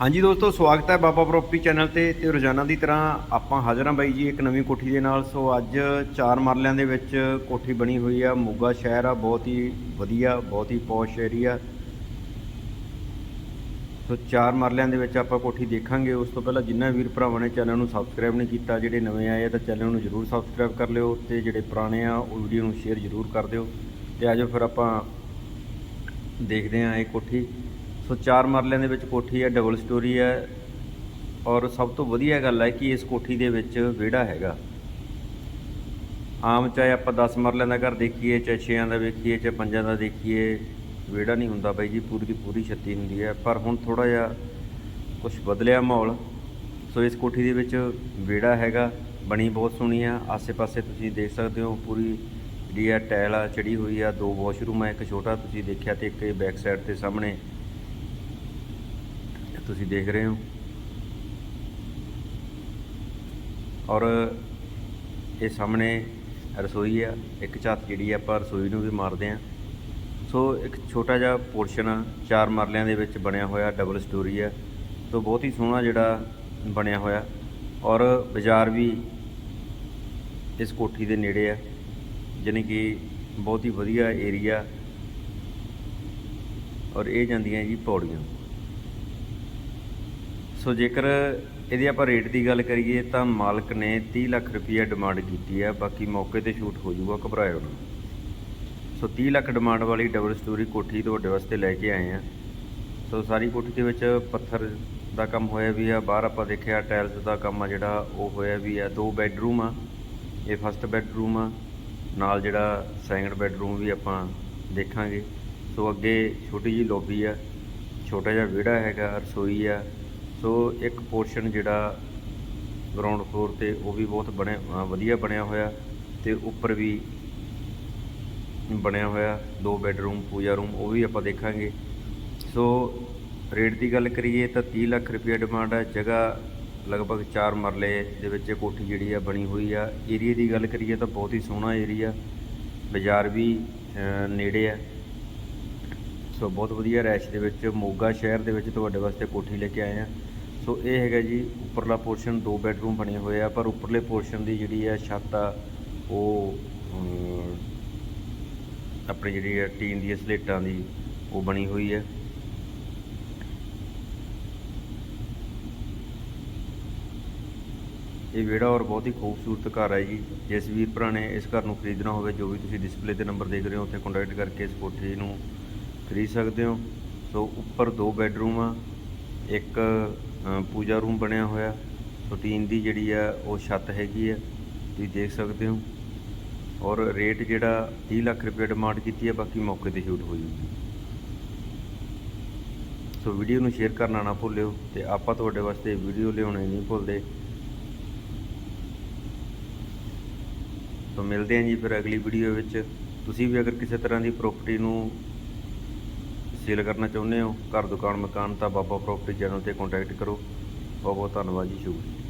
ਹਾਂਜੀ ਦੋਸਤੋ, ਸਵਾਗਤ ਹੈ ਬਾਬਾ ਪ੍ਰੋਪਰਟੀ ਚੈਨਲ ਤੇ ਤੇ ਰੋਜ਼ਾਨਾ ਦੀ ਤਰ੍ਹਾਂ ਆਪਾਂ ਹਾਜ਼ਰ ਹਾਂ ਬਾਈ ਜੀ ਇੱਕ ਨਵੀਂ ਕੋਠੀ ਦੇ ਨਾਲ। ਸੋ ਅੱਜ ਚਾਰ ਮਰਲਿਆਂ ਦੇ ਵਿੱਚ ਕੋਠੀ ਬਣੀ ਹੋਈ ਆ, ਮੋਗਾ ਸ਼ਹਿਰ ਆ, ਬਹੁਤ ਹੀ ਵਧੀਆ, ਬਹੁਤ ਹੀ ਪੌਸ਼ ਏਰੀਆ। ਸੋ ਚਾਰ ਮਰਲਿਆਂ ਦੇ ਵਿੱਚ ਆਪਾਂ ਕੋਠੀ ਦੇਖਾਂਗੇ। ਉਸ ਤੋਂ ਪਹਿਲਾਂ ਜਿੰਨਾ ਵੀਰ ਭਰਾਵਾਂ ਨੇ ਚੈਨਲ ਨੂੰ ਸਬਸਕ੍ਰਾਈਬ ਨਹੀਂ ਕੀਤਾ, ਜਿਹੜੇ ਨਵੇਂ ਆਏ ਆ ਤਾਂ ਚੈਨਲ ਨੂੰ ਜਰੂਰ ਸਬਸਕ੍ਰਾਈਬ ਕਰ ਲਿਓ ਤੇ ਜਿਹੜੇ ਪੁਰਾਣੇ ਆ, ਉਹ ਵੀਡੀਓ ਨੂੰ ਸ਼ੇਅਰ ਜਰੂਰ ਕਰ ਦਿਓ। ਤੇ ਆਜੋ ਫਿਰ ਆਪਾਂ ਦੇਖਦੇ ਹਾਂ ਇਹ ਕੋਠੀ। ਸੋ ਚਾਰ ਮਰਲਿਆਂ ਦੇ ਵਿੱਚ ਕੋਠੀ ਹੈ ਡਬਲ ਸਟੋਰੀ ਹੈ ਔਰ ਸਭ ਤੋਂ ਵਧੀਆ ਗੱਲ ਹੈ ਕਿ ਇਸ ਕੋਠੀ ਦੇ ਵਿੱਚ ਵਿਹੜਾ ਹੈਗਾ। ਆਮ ਚਾਹੇ ਆਪਾਂ 10 ਮਰਲਿਆਂ ਦਾ ਘਰ ਦੇਖੀਏ, ਚਾਹੇ 6ਾਂ ਦਾ ਵੇਖੀਏ, ਚਾਹੇ 5ਾਂ ਦਾ ਦੇਖੀਏ, ਵਿਹੜਾ ਨਹੀਂ ਹੁੰਦਾ ਬਾਈ ਜੀ, ਪੂਰੀ ਦੀ ਪੂਰੀ ਛੱਤੀ ਹੁੰਦੀ ਹੈ। ਪਰ ਹੁਣ ਥੋੜਾ ਜਿਹਾ ਕੁਝ ਬਦਲਿਆ ਮਾਹੌਲ। ਸੋ ਇਸ ਕੋਠੀ ਦੇ ਵਿੱਚ ਵਿਹੜਾ ਹੈਗਾ, ਬਣੀ ਬਹੁਤ ਸੋਹਣੀ ਆ। ਆਸੇ-ਪਾਸੇ ਤੁਸੀਂ ਦੇਖ ਸਕਦੇ ਹੋ, ਪੂਰੀ ਜਿਹੜੀ ਆ ਟਾਇਲ ਆ ਚੜੀ ਹੋਈ ਆ, ਦੋ ਵਾਸ਼ਰੂਮ ਆ, ਇੱਕ ਛੋਟਾ, ਤੁਸੀਂ ਦੇਖਿਆ ਤੇ ਇੱਕ ਇਹ ਬੈਕ ਸਾਈਡ ਤੇ ਸਾਹਮਣੇ ਤੁਸੀਂ ਦੇਖ ਰਹੇ ਹੋ। ਔਰ ਇਹ ਸਾਹਮਣੇ ਰਸੋਈ ਆ, ਇੱਕ ਛੱਤ ਜਿਹੜੀ ਆ, ਆਪਾਂ ਰਸੋਈ ਨੂੰ ਵੀ ਮਾਰਦੇ ਆ। ਸੋ ਇੱਕ ਛੋਟਾ ਜਿਹਾ ਪੋਰਸ਼ਨ ਆ, ਚਾਰ ਮਰਲਿਆਂ ਦੇ ਵਿੱਚ ਬਣਿਆ ਹੋਇਆ ਡਬਲ ਸਟੋਰੀ ਆ। ਸੋ ਬਹੁਤ ਹੀ ਸੋਹਣਾ ਜਿਹੜਾ ਬਣਿਆ ਹੋਇਆ। ਔਰ ਬਾਜ਼ਾਰ ਵੀ ਇਸ ਕੋਠੀ ਦੇ ਨੇੜੇ ਆ, ਜਾਣੀ ਕਿ ਬਹੁਤ ਹੀ ਵਧੀਆ ਏਰੀਆ। ਔਰ ਇਹ ਜਾਂਦੀਆਂ ਜੀ ਪੌੜੀਆਂ। ਸੋ ਜੇਕਰ ਇਹਦੀ ਆਪਾਂ ਰੇਟ ਦੀ ਗੱਲ ਕਰੀਏ ਤਾਂ ਮਾਲਕ ਨੇ 30 ਲੱਖ ਰੁਪਈਆ ਡਿਮਾਂਡ ਕੀਤੀ ਹੈ ਬਾਕੀ ਮੌਕੇ ਤੇ ਸ਼ੂਟ ਹੋ ਜਾਊਗਾ, ਘਬਰਾਇਓ ਨਾ। ਸੋ 30 ਲੱਖ ਡਿਮਾਂਡ ਵਾਲੀ ਡਬਲ ਸਟੋਰੀ ਕੋਠੀ ਤੁਹਾਡੇ ਵਾਸਤੇ ਲੈ ਕੇ ਆਏ ਆ। ਸੋ ਸਾਰੀ ਕੋਠੀ ਦੇ ਵਿੱਚ ਪੱਥਰ ਦਾ ਕੰਮ ਹੋਇਆ ਵੀ ਆ, ਬਾਹਰ ਆਪਾਂ ਦੇਖਿਆ ਟਾਇਲਸ ਦਾ ਕੰਮ ਆ ਜਿਹੜਾ, ਉਹ ਹੋਇਆ ਵੀ ਆ। ਦੋ ਬੈੱਡਰੂਮ ਆ, ਇਹ ਫਸਟ ਬੈੱਡਰੂਮ ਆ, ਨਾਲ ਜਿਹੜਾ ਸੈਕੰਡ ਬੈੱਡਰੂਮ ਵੀ ਆਪਾਂ ਦੇਖਾਂਗੇ। ਸੋ ਅੱਗੇ ਛੋਟੀ ਜੀ ਲੌਬੀ ਆ, ਛੋਟਾ ਜਿਹਾ ਵਿਹੜਾ ਹੈਗਾ, ਰਸੋਈ ਆ। ਸੋ ਇੱਕ ਪੋਰਸ਼ਨ ਜਿਹੜਾ ਗਰਾਊਂਡ ਫਲੋਰ ਤੇ ਉਹ ਵੀ ਬਹੁਤ ਬਣੇ ਵਧੀਆ ਬਣਿਆ ਹੋਇਆ ਤੇ ਉੱਪਰ ਵੀ ਬਣਿਆ ਹੋਇਆ, ਦੋ ਬੈੱਡਰੂਮ ਪੂਜਾ ਰੂਮ ਉਹ ਵੀ ਆਪਾਂ ਦੇਖਾਂਗੇ। ਸੋ ਰੇਟ ਦੀ ਗੱਲ ਕਰੀਏ ਤਾਂ 30 ਲੱਖ ਰੁਪਏ ਡਿਮਾਂਡ ਹੈ ਜਗ੍ਹਾ ਲਗਭਗ 4 ਮਰਲੇ ਦੇ ਵਿੱਚ ਇਹ ਕੋਠੀ ਜਿਹੜੀ ਆ ਬਣੀ ਹੋਈ ਆ। ਏਰੀਆ ਦੀ ਗੱਲ ਕਰੀਏ ਤਾਂ ਬਹੁਤ ਹੀ ਸੋਹਣਾ ਏਰੀਆ ਬਾਜ਼ਾਰ ਵੀ ਨੇੜੇ ਆ। ਸੋ ਬਹੁਤ ਵਧੀਆ ਰੈਸ਼ ਦੇ ਵਿੱਚ ਮੋਗਾ ਸ਼ਹਿਰ ਦੇ ਵਿੱਚ ਤੁਹਾਡੇ ਵਾਸਤੇ ਕੋਠੀ ਲੈ ਕੇ ਆਏ ਆ। ਸੋ ਇਹ ਹੈਗਾ ਜੀ ਉੱਪਰਲਾ ਪੋਰਸ਼ਨ, ਦੋ ਬੈੱਡਰੂਮ ਬਣੇ ਹੋਏ ਆ, ਪਰ ਉੱਪਰਲੇ ਪੋਰਸ਼ਨ ਦੀ ਜਿਹੜੀ ਆ ਛੱਤ ਆ, ਉਹ ਆਪਣੀ ਜਿਹੜੀ ਆ ਟੀਨ ਦੀ ਸਲੇਟਾਂ ਦੀ, ਉਹ ਬਣੀ ਹੋਈ ਹੈ ਇਹ ਵਿਹੜਾ ਔਰ ਬਹੁਤ ਹੀ ਖੂਬਸੂਰਤ ਘਰ ਹੈ ਜੀ। ਜਿਸ ਵੀਰ ਭਰਾ ਨੇ ਇਸ ਘਰ ਨੂੰ ਖਰੀਦਣਾ ਹੋਵੇ, ਜੋ ਵੀ ਤੁਸੀਂ ਡਿਸਪਲੇ ਤੇ ਨੰਬਰ ਦੇਖ ਰਹੇ ਹੋ, ਉੱਥੇ ਕੰਟੈਕਟ ਕਰਕੇ ਇਸ ਕੋਠੀ ਨੂੰ ਖਰੀਦ ਸਕਦੇ ਹੋ। ਸੋ ਉੱਪਰ ਦੋ ਬੈੱਡਰੂਮ ਆ ਇੱਕ ਪੂਜਾ ਰੂਮ ਬਣਿਆ ਹੋਇਆ। ਸੋ ਟੀਨ ਦੀ ਜਿਹੜੀ ਆ, ਉਹ ਛੱਤ ਹੈਗੀ ਆ। ਤੁਸੀਂ ਦੇਖ ਸਕਦੇ ਹੋ। ਔਰ ਰੇਟ ਜਿਹੜਾ 30 ਲੱਖ ਰੁਪਏ ਡਿਮਾਂਡ ਕੀਤੀ ਹੈ ਬਾਕੀ ਮੌਕੇ ਤੇ ਸ਼ੂਟ ਹੋ ਜੂਗੀ ਸੋ ਵੀਡੀਓ ਨੂੰ ਸ਼ੇਅਰ ਕਰਨਾ ਨਾ ਭੁੱਲਿਓ ਤੇ ਆਪਾਂ ਤੁਹਾਡੇ ਵਾਸਤੇ ਵੀਡੀਓ ਲਿਆਉਣੇ ਨਹੀਂ ਭੁੱਲਦੇ। ਸੋ ਮਿਲਦੇ ਹਾਂ ਜੀ ਫਿਰ ਅਗਲੀ ਵੀਡੀਓ ਵਿੱਚ। ਤੁਸੀਂ ਵੀ ਅਗਰ ਕਿਸੇ ਤਰ੍ਹਾਂ ਦੀ ਪ੍ਰਾਪਰਟੀ ਨੂੰ ਸੇਲ ਕਰਨਾ ਚਾਹੁੰਦੇ ਹੋ, ਘਰ, ਦੁਕਾਨ, ਮਕਾਨ ਤਾਂ ਬਾਬਾ ਪ੍ਰਾਪਰਟੀ ਚੈਨਲ ਤੇ ਕੰਟੈਕਟ ਕਰੋ। ਬਹੁਤ ਬਹੁਤ ਧੰਨਵਾਦ ਜੀ, ਸ਼ੁਕਰੀਆ।